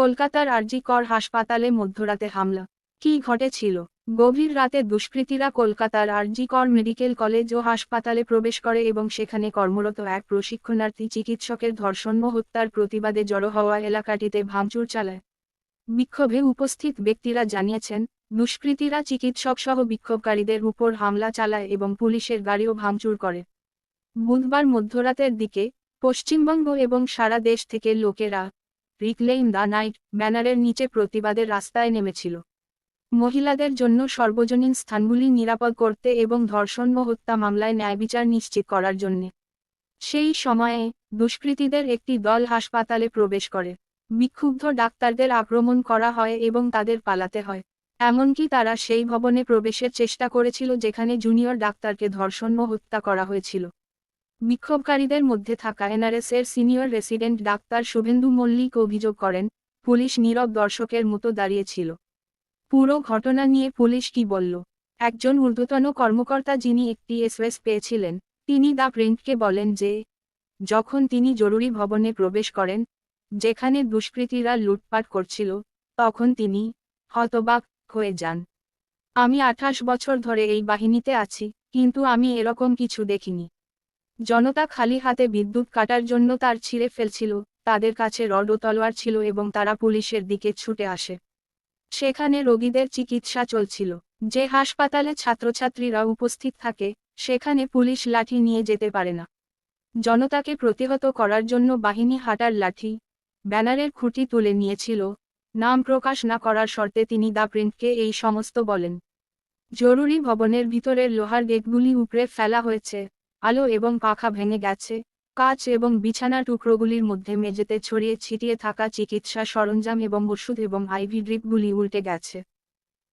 কলকাতার আরজি কর হাসপাতালে মধ্যরাতে হামলা। কি ঘটেছিল? গভীর রাতে দুষ্কৃতীরা কলকাতার আরজি কর মেডিকেল কলেজ ও হাসপাতালে প্রবেশ করে এবং সেখানে কর্মরত এক প্রশিক্ষণার্থী চিকিৎসকের ধর্ষণ হত্যার প্রতিবাদে জড়ো হওয়া এলাকাটিতে ভাঙচুর চালায়। বিক্ষোভে উপস্থিত ব্যক্তিরা জানিয়েছেন, দুষ্কৃতীরা চিকিৎসক সহ বিক্ষোভকারীদের উপর হামলা চালায় এবং পুলিশের গাড়িও ভাঙচুর করে। বুধবার মধ্যরাতের দিকে পশ্চিমবঙ্গ এবং সারা দেশ থেকে লোকেরা রিকলেইম দ্য নাইট ব্যানারের নিচে প্রতিবাদের রাস্তায় নেমেছিল। মহিলাদের জন্য সর্বজনীন স্থানগুলি নিরাপদ করতে এবং ধর্ষণ ও হত্যা মামলায় ন্যায়বিচার নিশ্চিত করার জন্য। সেই সময়ে দুষ্কৃতীদের একটি দল হাসপাতালে প্রবেশ করে। বিক্ষুব্ধ ডাক্তারদের আক্রমণ করা হয় এবং তাদের পালাতে হয়। এমনকি তারা সেই ভবনে প্রবেশের চেষ্টা করেছিল যেখানে জুনিয়র ডাক্তারকে ধর্ষণ ও হত্যা করা হয়েছিল। বিক্ষোভকারীদের মধ্যে থাকা এনআরএস এর senior resident doctor Shuvendu Mallick অভিযোগ করেন, পুলিশ নীরব দর্শকের মতো দাঁড়িয়েছিল। পুরো ঘটনা নিয়ে পুলিশ কি বলল? একজন ঊর্ধ্বতন কর্মকর্তা যিনি একটি এসওএস পেয়েছিলেন, তিনি দ্য প্রিন্টকে বলেন যে, যখন তিনি জরুরি ভবনে প্রবেশ করেন, যেখানে দুষ্কৃতীরা লুটপাট করছিল, তখন তিনি হতবাক হয়ে যান। আমি আঠাশ বছর ধরে এই বাহিনীতে আছি, কিন্তু আমি এরকম কিছু দেখিনি। জনতা খালি হাতে বিদ্যুৎ কাটার জন্য তার ছিঁড়ে ফেলছিল, তাদের কাছে রড তলোয়ার ছিল এবং তারা পুলিশের দিকে ছুটে আসে। সেখানে রোগীদের চিকিৎসা চলছিল। যে হাসপাতালে ছাত্রছাত্রীরা উপস্থিত থাকে, সেখানে পুলিশ লাঠি নিয়ে যেতে পারে না। জনতাকে প্রতিহত করার জন্য বাহিনী হাঁটার লাঠি, ব্যানারের খুঁটি তুলে নিয়েছিল। নাম প্রকাশ না করার শর্তে তিনি দা প্রিন্টকে এই সমস্ত বলেন। জরুরি ভবনের ভিতরের লোহার গেটগুলি উপড়ে ফেলা হয়েছে। আলো এবং পাখা ভেঙে গেছে। কাচ এবং বিছানা টুকরোগুলির মধ্যে মেঝেতে ছড়িয়ে ছিটিয়ে থাকা চিকিৎসা সরঞ্জাম এবং ওষুধ এবং আইভি ড্রিপগুলি উল্টে গেছে।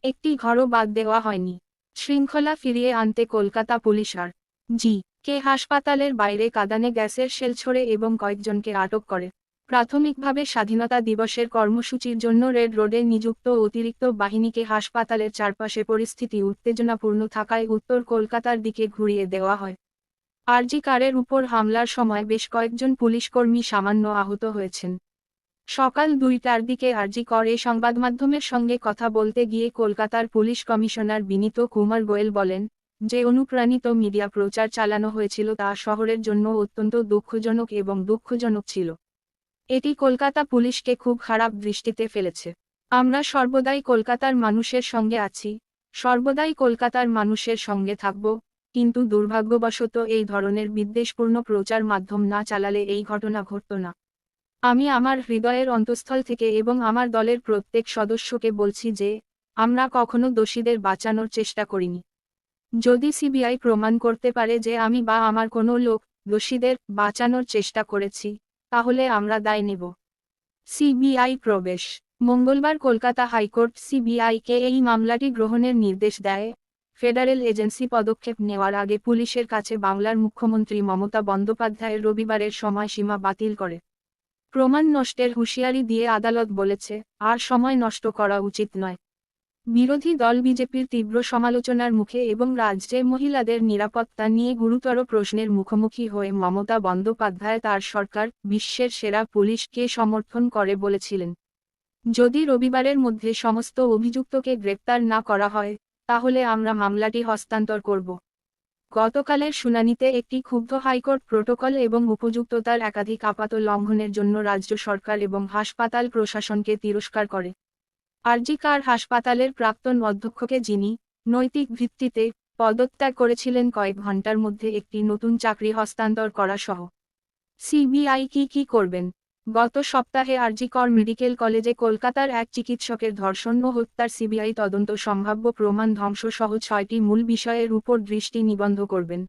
একটি ঘরও বাদ দেওয়া হয়নি। শৃঙ্খলা ফিরিয়ে আনতে কলকাতা পুলিশ আর জি কে হাসপাতালের বাইরে কাদানে গ্যাসের শেল ছড়ে এবং কয়েকজনকে আটক করে। প্রাথমিকভাবে স্বাধীনতা দিবসের কর্মসূচির জন্য রেড রোডে নিযুক্ত অতিরিক্ত বাহিনীকে হাসপাতালের চারপাশে পরিস্থিতি উত্তেজনাপূর্ণ থাকায় উত্তর কলকাতার দিকে ঘুরিয়ে দেওয়া হয়। আরজি কারের উপর হামলার সময় বেশ কয়েকজন পুলিশকর্মী সামান্য আহত হয়েছেন। সকাল দুইটার দিকে আরজি করে সংবাদমাধ্যমের সঙ্গে কথা বলতে গিয়ে কলকাতার পুলিশ কমিশনার বিনীত কুমার গোয়েল বলেন যে অনুপ্রাণিত মিডিয়া প্রচার চালানো হয়েছিল তা শহরের জন্য অত্যন্ত দুঃখজনক এবং দুঃখজনক ছিল। এটি কলকাতা পুলিশকে খুব খারাপ দৃষ্টিতে ফেলেছে। আমরা সর্বদাই কলকাতার মানুষের সঙ্গে আছি, সর্বদাই কলকাতার মানুষের সঙ্গে থাকব কিন্তু দুর্ভাগ্যবশত এই ধরনের বিদ্বেষপূর্ণ প্রচার মাধ্যম না চালালে এই ঘটনা ঘটত না। আমি আমার হৃদয়ের অন্তঃস্থল থেকে এবং আমার দলের প্রত্যেক সদস্যকে বলছি যে, আমরা কখনো দোষীদের বাঁচানোর চেষ্টা করিনি। যদি সিবিআই প্রমাণ করতে পারে যে আমি বা আমার কোনো লোক দোষীদের বাঁচানোর চেষ্টা করেছি, তাহলে আমরা দায় নেব। সিবিআই প্রবেশ। মঙ্গলবার কলকাতা হাইকোর্ট সিবিআইকে এই মামলাটি গ্রহণের নির্দেশ দেয়। ফেডারেল এজেন্সি পদক্ষেপ নেওয়ার আগে পুলিশের কাছে বাংলার মুখ্যমন্ত্রী মমতা বন্দ্যোপাধ্যায়ের রবিবারের সময়সীমা বাতিল করে। প্রমাণ নষ্টের হুঁশিয়ারি দিয়ে আদালত বলেছে, আর সময় নষ্ট করা উচিত নয়। বিরোধী দল বিজেপির তীব্র সমালোচনার মুখে এবং রাজ্যে মহিলাদের নিরাপত্তা নিয়ে গুরুতর প্রশ্নের মুখোমুখি হয়ে মমতা বন্দ্যোপাধ্যায় তার সরকার, বিশ্বের সেরা পুলিশকে সমর্থন করে বলেছিলেন। যদি রবিবারের মধ্যে সমস্ত অভিযুক্তকে গ্রেপ্তার না করা হয় তাহলে আমরা মামলাটি হস্তান্তর করব। গতকালের শুনানিতে একটি ক্ষুব্ধ হাইকোর্ট প্রোটোকল এবং উপযুক্ততার একাধিক আপাত লঙ্ঘনের জন্য রাজ্য সরকার এবং হাসপাতাল প্রশাসনকে তিরস্কার করে। আরজিকার হাসপাতালের প্রাক্তন অধ্যক্ষকে যিনি নৈতিক ভিত্তিতে পদত্যাগ করেছিলেন কয়েক ঘণ্টার মধ্যে একটি নতুন চাকরি হস্তান্তর করা সহ। সিবিআই কি কি করবেন? গত সপ্তাহে আরজিকর মেডিকেল কলেজে কলকাতার এক চিকিৎসকের ধর্ষণ ও হত্যার সিবিআই তদন্ত সম্ভাব্য প্রমাণ ধ্বংস সহ ছয়টি মূল বিষয়ের উপর দৃষ্টি নিবন্ধ করবেন।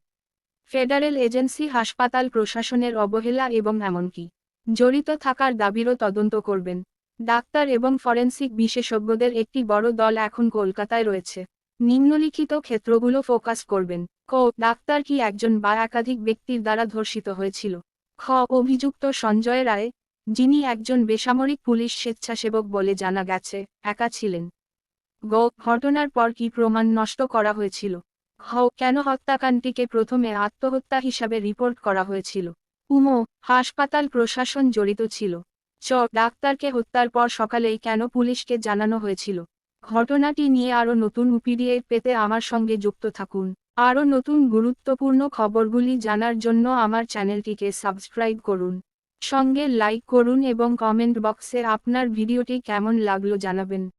ফেডারেল এজেন্সি, হাসপাতাল প্রশাসনের অবহেলা এবং এমনকি জড়িত থাকার দাবিরও তদন্ত করবেন। ডাক্তার এবং ফরেন্সিক বিশেষজ্ঞদের একটি বড় দল এখন কলকাতায় রয়েছে। নিম্নলিখিত ক্ষেত্রগুলো ফোকাস করবেন। ক, ডাক্তার কি একজন বা একাধিক ব্যক্তির দ্বারা ধর্ষিত হয়েছিল? খ, অভিযুক্ত সঞ্জয় রায় যিনি একজন বেসামরিক পুলিশ স্বেচ্ছাসেবক বলে জানা গেছে, একা ছিলেন। গ, ঘটনার পর কি প্রমাণ নষ্ট করা হয়েছিল? হ কেন হত্যাকাণ্ডটিকে প্রথমে আত্মহত্যা হিসাবে রিপোর্ট করা হয়েছিল? উমো, হাসপাতাল প্রশাসন জড়িত ছিল। চ, ডাক্তারকে হত্যার পর সকালেই কেন পুলিশকে জানানো হয়েছিল? ঘটনাটি নিয়ে আরও নতুন উপিডিএফ পেতে আমার সঙ্গে যুক্ত থাকুন। আরও নতুন গুরুত্বপূর্ণ খবরগুলি জানার জন্য আমার চ্যানেলটিকে সাবস্ক্রাইব করুন। সঙ্গে লাইক করুন এবং কমেন্ট বক্সে আপনার ভিডিওটি কেমন লাগল জানাবেন।